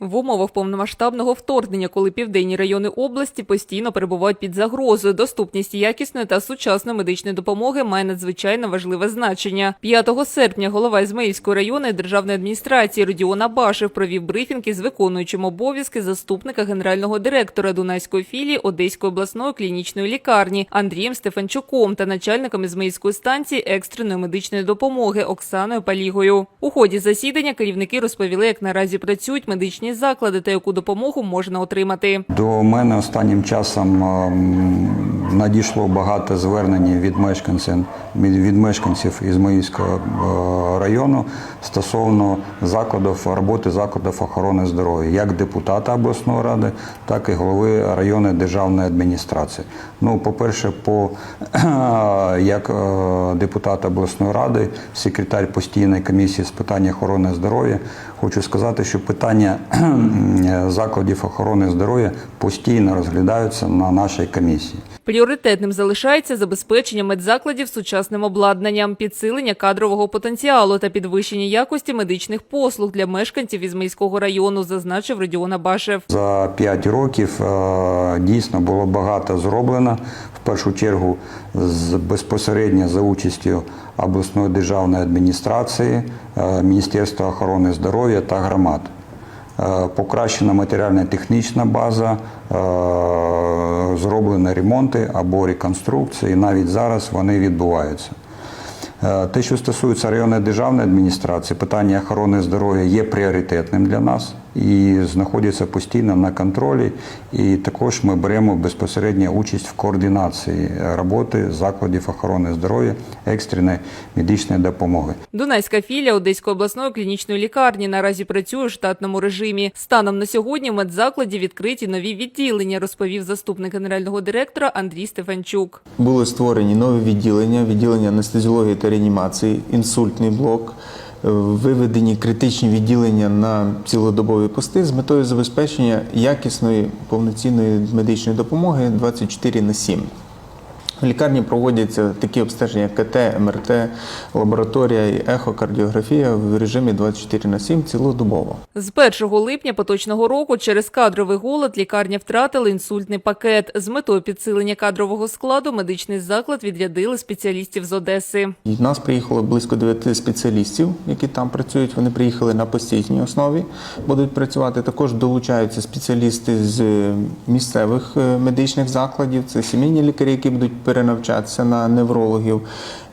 В умовах повномасштабного вторгнення, коли південні райони області постійно перебувають під загрозою, доступність якісної та сучасної медичної допомоги має надзвичайно важливе значення. 5 серпня голова Ізмаїльської районної державної адміністрації Родіон Абашев провів брифінг із виконуючим обов'язки заступника генерального директора Дунайської філії Одеської обласної клінічної лікарні Андрієм Стефанчуком та начальником Ізмаїльської станції екстреної медичної допомоги Оксаною Палігою. У ході засідання керівники розповіли, як наразі працюють медичні заклади та яку допомогу можна отримати. До мене останнім часом ем, надійшло багато звернень від мешканців від мешканців Ізмаїльського е, району стосовно закладів роботи закладів охорони здоров'я, як депутата обласної ради, так і голови районної державної адміністрації. Ну, по-перше, по як е, депутат обласної ради, секретар постійної комісії з питань охорони здоров'я, хочу сказати, що питання закладів охорони здоров'я постійно розглядаються на нашій комісії. Пріоритетним залишається забезпечення медзакладів сучасним обладнанням, підсилення кадрового потенціалу та підвищення якості медичних послуг для мешканців Ізмаїльського району, зазначив Родіон Абашев. За 5 років е, дійсно було багато зроблено. В першу чергу безпосередньо за участю обласної державної адміністрації, е, Міністерства охорони здоров'я та громад. Е, Покращена матеріально-технічна база, е, зроблені ремонти або реконструкції. Навіть зараз вони відбуваються. Е, Те, що стосується районної державної адміністрації, питання охорони здоров'я є пріоритетним для нас і знаходиться постійно на контролі. І також ми беремо безпосередньо участь в координації роботи закладів охорони здоров'я екстреної медичної допомоги. Дунайська філія Одеської обласної клінічної лікарні наразі працює в штатному режимі. Станом на сьогодні в медзакладі відкриті нові відділення, розповів заступник генерального директора Андрій Стефанчук. Були створені нові відділення, відділення анестезіології та реанімації, інсультний блок, виведені критичні відділення на цілодобові пости з метою забезпечення якісної повноцінної медичної допомоги 24 на 7. В лікарні проводяться такі обстеження, як КТ, МРТ, лабораторія і ехокардіографія в режимі 24 на 7 цілодобово. З 1 липня поточного року через кадровий голод лікарня втратила інсультний пакет. З метою підсилення кадрового складу медичний заклад відрядили спеціалістів з Одеси. І в нас приїхало близько 9 спеціалістів, які там працюють. Вони приїхали на постійній основі, будуть працювати. Також долучаються спеціалісти з місцевих е, медичних закладів. Це сімейні лікарі, які будуть перенавчатися на неврологів,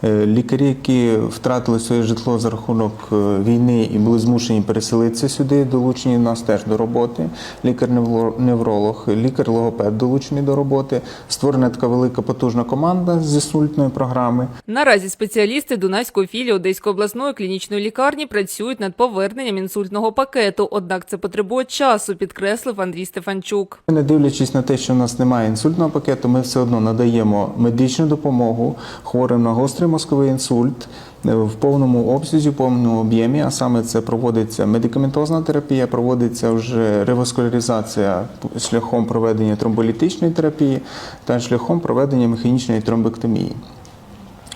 е, лікарі, які втратили своє житло за рахунок е, війни і були змушені переселитися сюди, долучені нас теж до роботи. Лікар-невролог, лікар-логопед долучений до роботи. Створена така велика потужна команда з інсультної програми. Наразі спеціалісти Дунайської філії Одеської обласної клінічної лікарні працюють над поверненням інсультного пакету. Однак це потребує часу, підкреслив Андрій Стефанчук. Не дивлячись на те, що в нас немає інсультного пакету, ми все одно надаємо медичну допомогу хворим на гострий мозковий інсульт е, в повному обсязі, повному об'ємі. А саме це проводиться медикаментозна терапія, проводиться вже реваскуляризація шляхом проведення тромболітичної терапії та шляхом проведення механічної тромбектомії.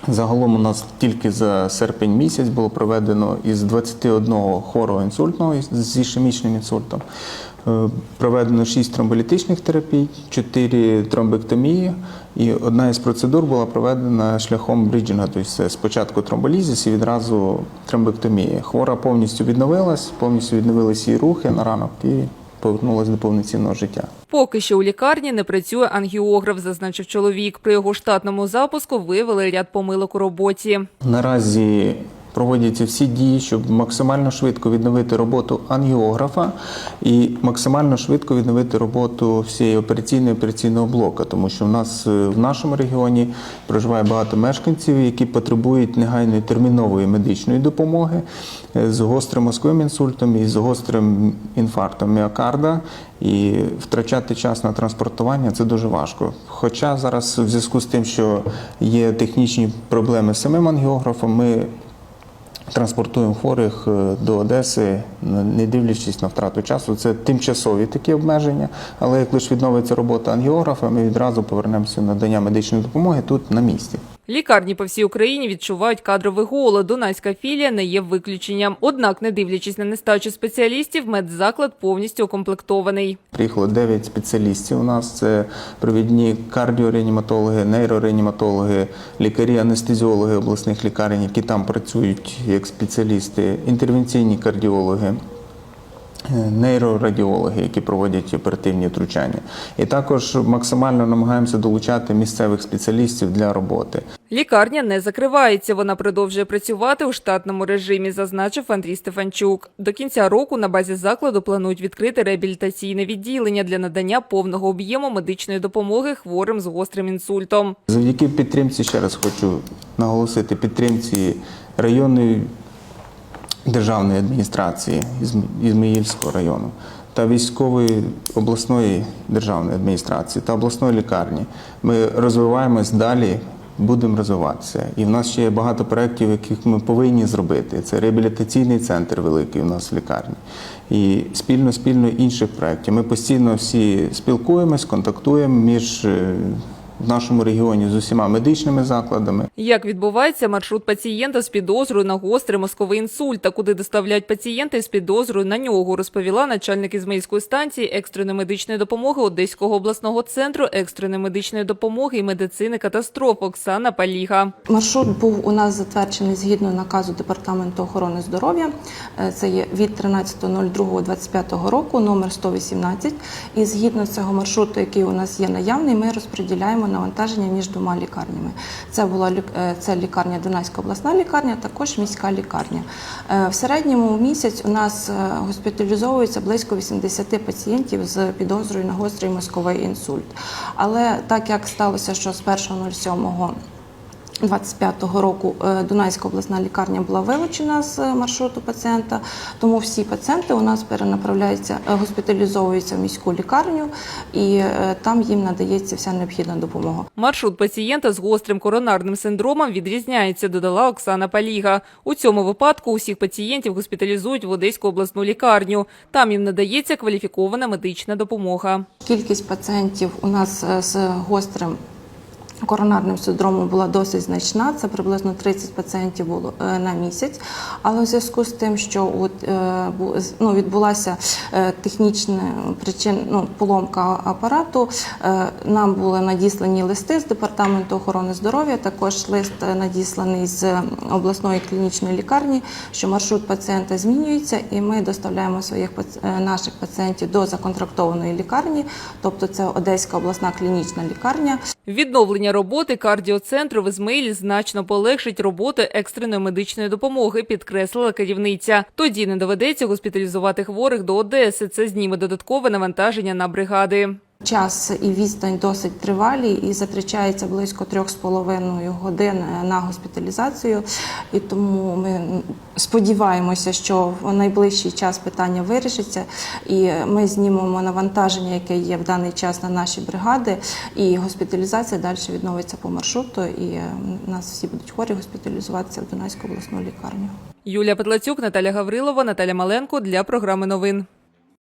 Загалом у нас тільки за серпень місяць було проведено із 21 хворого інсультного з ішемічним інсультом. е, Проведено 6 тромболітичних терапій, 4 тромбектомії, і одна із процедур була проведена шляхом бріджинга, тобто спочатку тромболізис і відразу тромбектомія. Хвора повністю відновилась, повністю відновилися її рухи на ранок і повернулася до повноцінного життя. Поки що у лікарні не працює ангіограф, зазначив чоловік. При його штатному запуску виявили ряд помилок у роботі. Наразі проводяться всі дії, щоб максимально швидко відновити роботу ангіографа і максимально швидко відновити роботу всієї операційної операційного блока, тому що в нас е, в нашому регіоні проживає багато мешканців, які потребують негайної термінової медичної допомоги е, з гострим мозковим інсультом і з гострим інфарктом міокарда. І втрачати час на транспортування це дуже важко. Хоча зараз, в зв'язку з тим, що є технічні проблеми з самим ангіографом, ми транспортуємо хворих е, до Одеси, не дивлячись на втрату часу. Це тимчасові такі обмеження, але як лише відновиться робота ангіографа, ми відразу повернемося надання медичної допомоги тут на місці. Лікарні по всій Україні відчувають кадровий голод. Дунайська філія не є виключенням. Однак, не дивлячись на нестачу спеціалістів, медзаклад повністю укомплектований. Приїхало 9 спеціалістів. У нас це провідні кардіореаніматологи, нейрореаніматологи, лікарі-анестезіологи обласних лікарень, які там працюють як спеціалісти, інтервенційні кардіологи. Е, Нейрорадіологи, які проводять оперативні втручання, і також максимально намагаємося долучати місцевих спеціалістів для роботи. Лікарня не закривається. Вона продовжує працювати у штатному режимі, зазначив Андрій Стефанчук. До кінця року на базі закладу планують відкрити реабілітаційне відділення для надання повного об'єму медичної допомоги хворим з гострим інсультом. Завдяки підтримці, ще раз хочу наголосити, підтримці районної державної адміністрації Ізм- Ізмаїльського району та військової обласної державної адміністрації та обласної лікарні. Ми розвиваємось далі. Будемо розвиватися. І в нас ще є багато проєктів, яких ми повинні зробити. Це реабілітаційний центр великий у нас в лікарні. І спільно спільно інших проєктів. Ми постійно всі спілкуємось, контактуємо між е, в нашому регіоні з усіма медичними закладами. Як відбувається маршрут пацієнта з підозрою на гострий мозковий інсульт та куди доставляють пацієнти з підозрою на нього, розповіла начальник Ізмаїльської станції екстреної медичної допомоги Одеського обласного центру екстреної медичної допомоги і медицини катастроф Оксана Паліга. Маршрут був у нас затверджений згідно наказу Департаменту охорони здоров'я. Е, Це є від 13.02.25 року, номер 118. І згідно цього маршруту, який у нас є наявний, ми розподіляємо навантаження між двома лікарнями. Це була е, це лікарня Дунайська обласна лікарня, також міська лікарня. Е, В середньому місяць у нас е, госпіталізовується близько 80 пацієнтів з підозрою на гострий мозковий інсульт. Але так як сталося, що з 1.07 25-го року е, Дунайська обласна лікарня була вилучена з е, маршруту пацієнта, тому всі пацієнти у нас перенаправляються, е, госпіталізовуються в міську лікарню, і там їм надається вся необхідна допомога. Маршрут пацієнта з гострим коронарним синдромом відрізняється, додала Оксана Паліга. У цьому випадку усіх пацієнтів госпіталізують в Одеську обласну лікарню. Там їм надається кваліфікована медична допомога. Кількість пацієнтів у нас з гострим коронарним синдромом була досить значна. Це приблизно 30 пацієнтів було е, на місяць. Але в зв'язку з тим, що от, е, ну, відбулася е, технічна причин, ну, поломка апарату, нам були надіслані листи з департаменту охорони здоров'я. Також лист надісланий з обласної клінічної лікарні, що маршрут пацієнта змінюється, і ми доставляємо своїх наших пацієнтів до законтрактованої лікарні, тобто це Одеська обласна клінічна лікарня. Відновлення роботи кардіоцентру в Ізмаїлі значно полегшить роботу екстреної медичної допомоги, підкреслила керівниця. Тоді не доведеться госпіталізувати хворих до Одеси. Це зніме додаткове навантаження на бригади. Час і відстань досить тривалі, і затрачається близько трьох з половиною годин е, на госпіталізацію. І тому ми сподіваємося, що в найближчий час питання вирішиться, і ми знімемо навантаження, яке є в даний час на наші бригади, і госпіталізація далі відновиться по маршруту. І е, нас всі будуть хворі госпіталізуватися в Дунайську обласну лікарню. Юлія Петлацюк, Наталя Гаврилова, Наталя Маленко для програми новин.